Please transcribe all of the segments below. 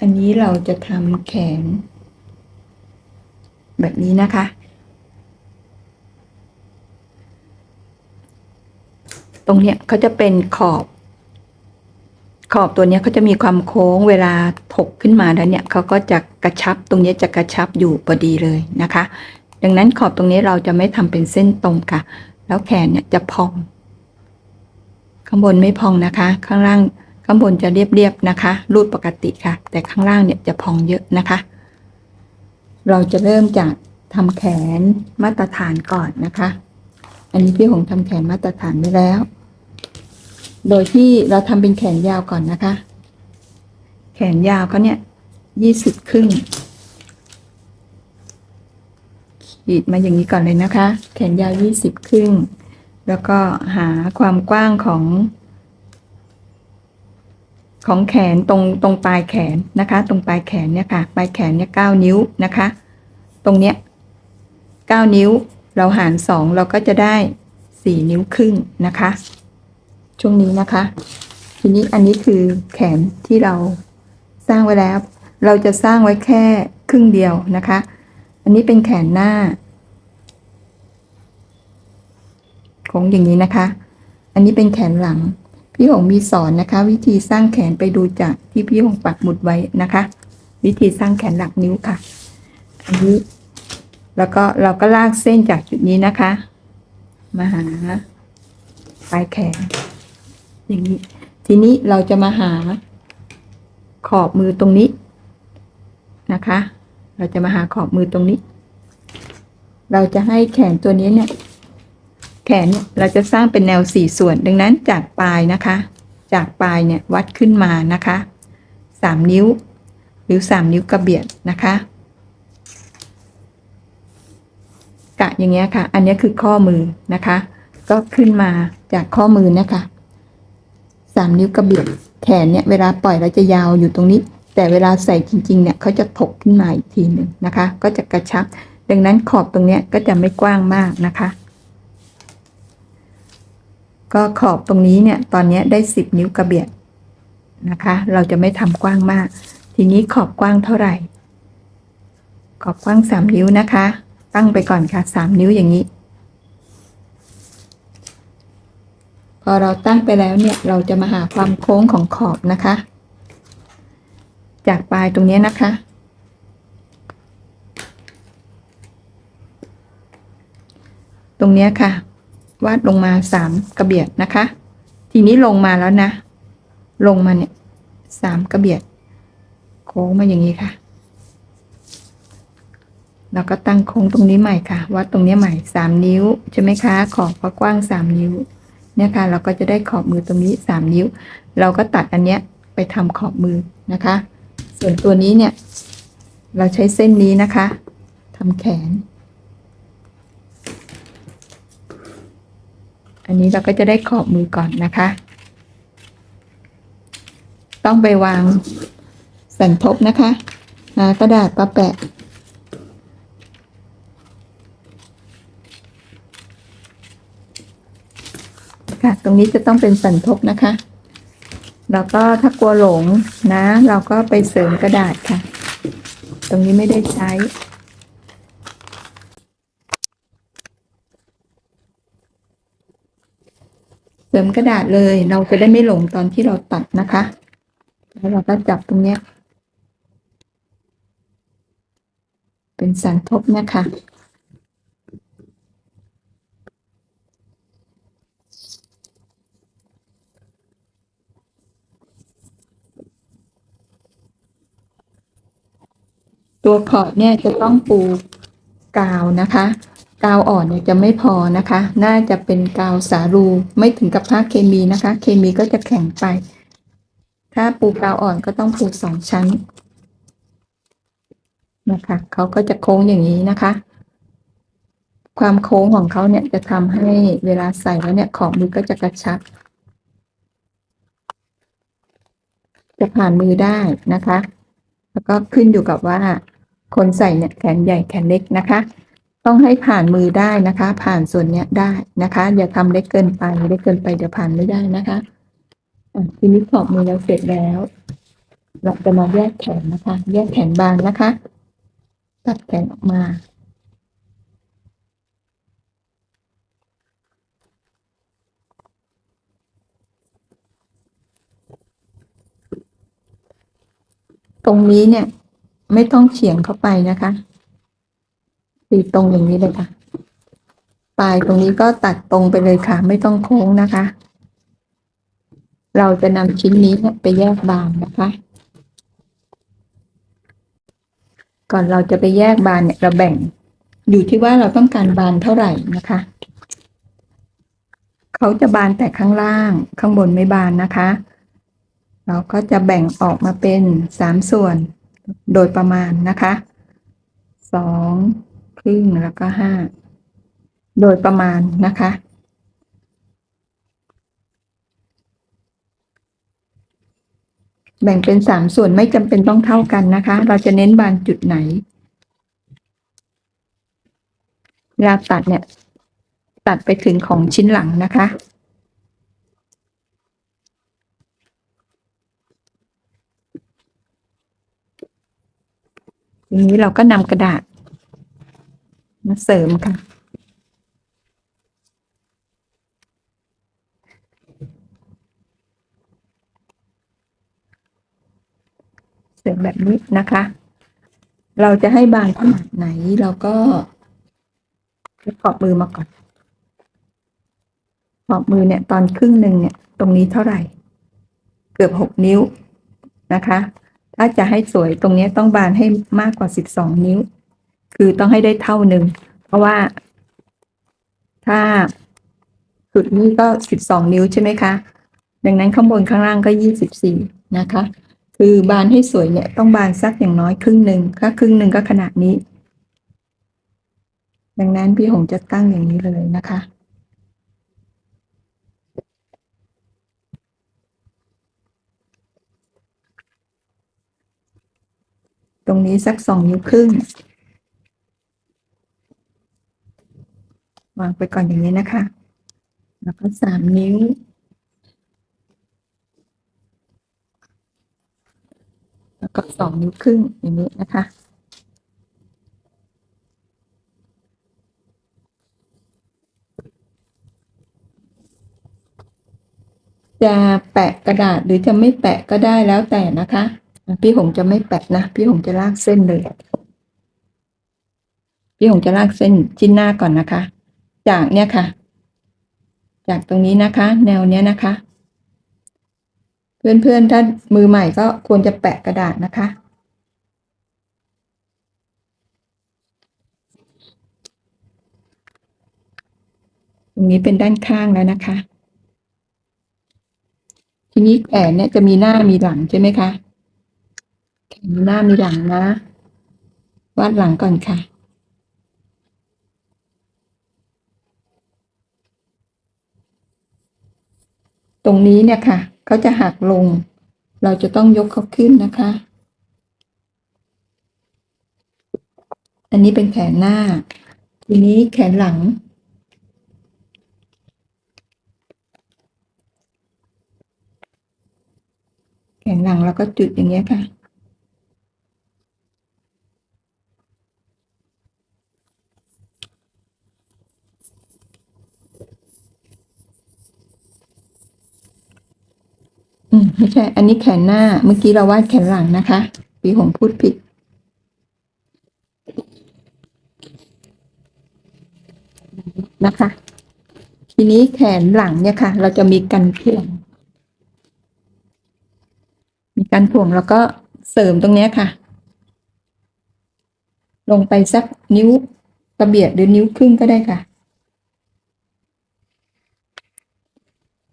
อันนี้เราจะทำแขน แบบนี้นะคะ ตรงเนี้ยเขาจะเป็นขอบ ขอบตัวเนี้ยเขาจะมีความโค้งเวลาถกขึ้นมาแล้วเนี่ยเขาก็จะกระชับตรงเนี้ยจะกระชับอยู่พอดีเลยนะคะ ดังนั้นขอบตรงนี้เราจะไม่ทำเป็นเส้นตรงค่ะ แล้วแขนเนี่ยจะพอง ข้างบนไม่พองนะคะ ข้างล่าง ข้างบนจะเรียบๆนะคะ รูดปกติค่ะ แต่ข้างล่างเนี่ยจะพองเยอะนะคะ เราจะเริ่มจากทำแขนมาตรฐานก่อนนะคะ อันนี้พี่หงทำแขนมาตรฐานไว้แล้ว โดยที่เราทำเป็นแขนยาวก่อนนะคะ แขนยาวเขาเนี่ยยี่สิบครึ่งขีดมาอย่างนี้ก่อนเลยนะคะ แขนยาวยี่สิบครึ่ง แล้วก็หาความกว้างของ ของแขนตรงตรงปลายแขนนะคะ ตรงปลายแขนเนี่ยค่ะ ปลายแขนเนี่ยเก้านิ้วนะคะ ตรงเนี้ยเก้านิ้วเราหารสองเราก็จะได้สี่นิ้วครึ่งนะคะ ช่วงนี้นะคะ ทีนี้อันนี้คือแขนที่เราสร้างไว้แล้ว เราจะสร้างไว้แค่ครึ่งเดียวนะคะ อันนี้เป็นแขนหน้าโค้งอย่างนี้นะคะ อันนี้เป็นแขนหลัง พี่หงมีสอนนะคะ วิธีสร้างแขนไปดูจากที่พี่หงปักหมุดไว้นะคะ วิธีสร้างแขนหลักนิ้วค่ะอันนี้แล้วก็เราก็ลากเส้นจากจุดนี้นะคะ มาหาปลายแขน อย่างนี้ ทีนี้เราจะมาหาขอบมือตรงนี้นะคะ เราจะมาหาขอบมือตรงนี้ เราจะให้แขนตัวนี้เนี่ย แขนเราจะสร้างเป็นแนวสี่ส่วน ดังนั้นจากปลายนะคะ จากปลายเนี่ยวัดขึ้นมานะคะสามนิ้ว หรือสามนิ้วกระเบียดนะคะ กะอย่างเงี้ยค่ะ อันนี้คือข้อมือนะคะ ก็ขึ้นมาจากข้อมือนะคะสามนิ้วกระเบียดแขนเนี่ยเวลาปล่อยเราจะยาวอยู่ตรงนี้ แต่เวลาใส่จริงๆเนี่ยเขาจะถกขึ้นมาอีกทีหนึ่งนะคะ ก็จะกระชับ ดังนั้นขอบตรงเนี้ยก็จะไม่กว้างมากนะคะ ก็ขอบตรงนี้เนี่ยตอนนี้ได้สิบนิ้วกระเบียดนะคะ เราจะไม่ทำกว้างมาก ทีนี้ขอบกว้างเท่าไหร่ ขอบกว้างสามนิ้วนะคะ ตั้งไปก่อนค่ะสามนิ้วอย่างนี้ พอเราตั้งไปแล้วเนี่ยเราจะมาหาความโค้งของขอบนะคะ จากปลายตรงนี้นะคะตรงนี้ค่ะ วาดลงมาสามกระเบียดนะคะ ทีนี้ลงมาแล้วนะ ลงมาเนี่ยสามกระเบียด โค้งมาอย่างนี้ค่ะเราก็ตั้งโค้งตรงนี้ใหม่ค่ะ วัดตรงนี้ใหม่สามนิ้วใช่ไหมคะ ขอบก็กว้างสามนิ้วเนี่ยค่ะ เราก็จะได้ขอบมือตรงนี้สามนิ้ว เราก็ตัดอันเนี้ยไปทำขอบมือนะคะ ส่วนตัวนี้เนี่ย เราใช้เส้นนี้นะคะทำแขน อันนี้เราก็จะได้ขอบมือก่อนนะคะ ต้องไปวางสันทบนะคะหากระดาษมาแปะ ค่ะ ตรงนี้จะต้องเป็นสันทบนะคะ แล้วก็ถ้ากลัวหลงนะ เราก็ไปเสริมกระดาษค่ะ ตรงนี้ไม่ได้ใช้ เส ริมกระดาษเลยเราจะได้ไม่หลงตอนที่เราตัดนะคะ แล้วเราก็จับตรงเนี้ย เป็นสันทบนะคะตัวขอบเนี่ยจะต้องปูกาวนะคะ กาวอ่อนเนี่ยจะไม่พอนะคะ น่าจะเป็นกาวสารูไม่ถึงกับผ้าเคมีนะคะ เคมีก็จะแข็งไป ถ้าปูกาวอ่อนก็ต้องปูสองชั้นนะคะเขาก็จะโค้งอย่างนี้นะคะ ความโค้งของเขาเนี่ยจะทำให้เวลาใส่แล้วเนี่ยขอบมือก็จะกระชับ จะผ่านมือได้นะคะ แล้วก็ขึ้นอยู่กับว่า คนใส่เนี่ยแขนใหญ่แขนเล็กนะคะ ต้องให้ผ่านมือได้นะคะ ผ่านส่วนเนี้ยได้นะคะ อย่าทำเล็กเกินไปเล็กเกินไปเดี๋ยวผ่านไม่ได้นะคะอะทีนี้ขอบมือเราเสร็จแล้ว เราจะมาแยกแขนนะคะ แยกแขนบางนะคะ ตัดแขนออกมาตรงนี้เนี่ย ไม่ต้องเฉียงเข้าไปนะคะ ตีตรงอย่างนี้เลยค่ะ ปลายตรงนี้ก็ตัดตรงไปเลยค่ะ ไม่ต้องโค้งนะคะ เราจะนำชิ้นนี้ไปแยกบานนะคะ ก่อนเราจะไปแยกบานเนี่ยเราแบ่ง อยู่ที่ว่าเราต้องการบานเท่าไหร่นะคะเขาจะบานแต่ข้างล่าง ข้างบนไม่บานนะคะ เราก็จะแบ่งออกมาเป็นสามส่วนโดยประมาณนะคะสอง รึ่งแล้วก็ห้าโดยประมาณนะคะ แบ่งเป็นสามส่วนไม่จำเป็นต้องเท่ากันนะคะ เราจะเน้นบานจุดไหนเวลาตัดเนี่ย ตัดไปถึงของชิ้นหลังนะคะทีนี้เราก็นำกระดาษ มาเสริมค่ะ เสริมแบบนี้นะคะ เราจะให้บานขนาดไหนเราก็ขอบมือมาก่อน ขอบมือเนี่ย ตอนครึ่งหนึ่งเนี่ย ตรงนี้เท่าไหร่ เกือบหกนิ้วนะคะ ถ้าจะให้สวยตรงนี้ต้องบานให้มากกว่าสิบสองนิ้ว คือต้องให้ได้เท่าหนึ่ง เพราะว่า ถ้าสุดนี้ก็สิบสองนิ้วใช่ไหมคะ ดังนั้นข้างบนข้างล่างก็ยี่สิบสี่นะคะ คือบานให้สวยเนี่ยต้องบานสักอย่างน้อยครึ่งหนึ่งถ้าครึ่งหนึ่งก็ขนาดนี้ ดังนั้นพี่หงจะตั้งอย่างนี้เลยนะคะตรงนี้สักสองนิ้วครึ่ง วางไปก่อนอย่างนี้นะคะ แล้วก็สามนิ้ว แล้วก็สองนิ้วครึ่งอย่างนี้นะคะจะแปะกระดาษหรือจะไม่แปะก็ได้แล้วแต่นะคะ พี่หงจะไม่แปะนะ พี่หงจะลากเส้นเลย พี่หงจะลากเส้นชิ้นหน้าก่อนนะคะ จากเนี่ยค่ะ จากตรงนี้นะคะ แนวเนี้ยนะคะ เพื่อนๆถ้ามือใหม่ก็ควรจะแปะกระดาษนะคะ ตรงนี้เป็นด้านข้างแล้วนะคะ ทีนี้แขนเนี่ยจะมีหน้ามีหลังใช่ไหมคะแขนมีหน้ามีหลังนะวาดหลังก่อนค่ะ ตรงนี้เนี่ยค่ะเขาจะหักลง เราจะต้องยกเขาขึ้นนะคะ อันนี้เป็นแขนหน้า ทีนี้แขนหลัง แขนหลังแล้วก็จุดอย่างเงี้ยค่ะ อืมไม่ใช่ อันนี้แขนหน้า เมื่อกี้เราวาดแขนหลังนะคะ ปีหงพูดผิด นะคะ ทีนี้แขนหลังเนี่ยค่ะ เราจะมีกันถ่วงมีการถ่วงแล้วก็เสริมตรงเนี้ยค่ะ ลงไปสักนิ้วกระเบียดหรือนิ้วครึ่งก็ได้ค่ะ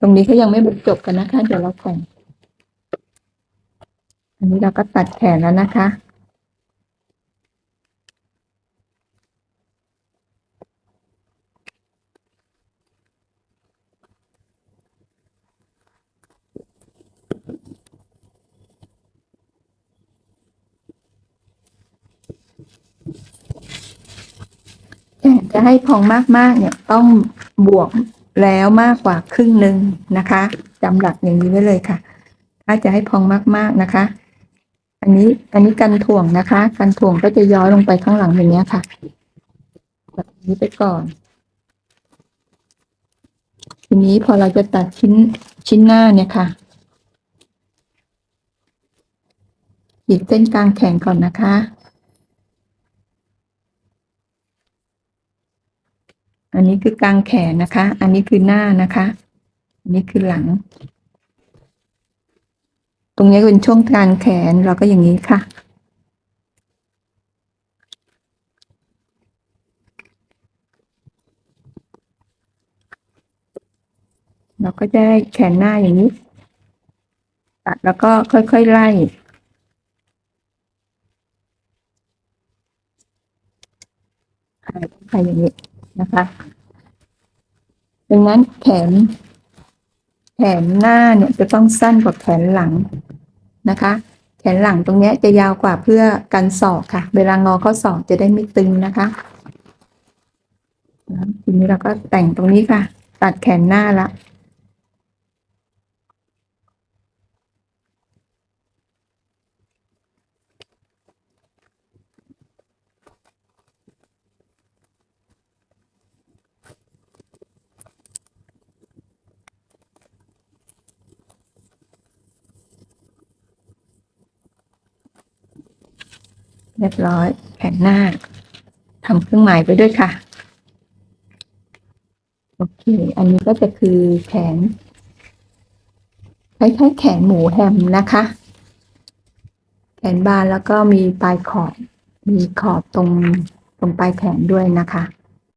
ตรงนี้เขายังไม่จบกันนะคะ เดี๋ยวเราก่อนอันนี้เราก็ตัดแขนแล้วนะคะ จะให้พองมากๆ เนี่ยต้องบวก แล้วมากกว่าครึ่งหนึ่งนะคะจำหลักอย่างนี้ไว้เลยค่ะ ถ้าจะให้พองมากๆนะคะ อันนี้อันนี้กันถ่วงนะคะ กันถ่วงก็จะย้อยลงไปข้างหลังอย่างเนี้ยค่ะ แบบนี้ไปก่อน ทีนี้พอเราจะตัดชิ้นชิ้นหน้าเนี่ยค่ะขีดเส้นกลางแขนก่อนนะคะ อันนี้คือกลางแขนนะคะ อันนี้คือหน้านะคะ อันนี้คือหลัง ตรงนี้เป็นช่วงกลางแขนเราก็อย่างนี้ค่ะ เราก็จะได้แขนหน้าอย่างนี้ตัดแล้วก็ค่อยๆไล่ไปอย่างนี้ นะคะดังนั้นแขน แขนหน้าเนี่ยจะต้องสั้นกว่าแขนหลังนะคะ แขนหลังตรงนี้จะยาวกว่าเพื่อกันศอกค่ะ เวลางอข้อศอกจะได้ไม่ตึงนะคะทีนี้เราก็แต่งตรงนี้ค่ะ ตัดแขนหน้าละ เรียบร้อยแขนหน้าทำเครื่องหมายไปด้วยค่ะ โอเค อันนี้ก็จะคือแขนคล้ายๆแขนหมูแฮมนะคะ แขนบานแล้วก็มีปลายขอบ มีขอบตรงตรงปลายแขนด้วยนะคะ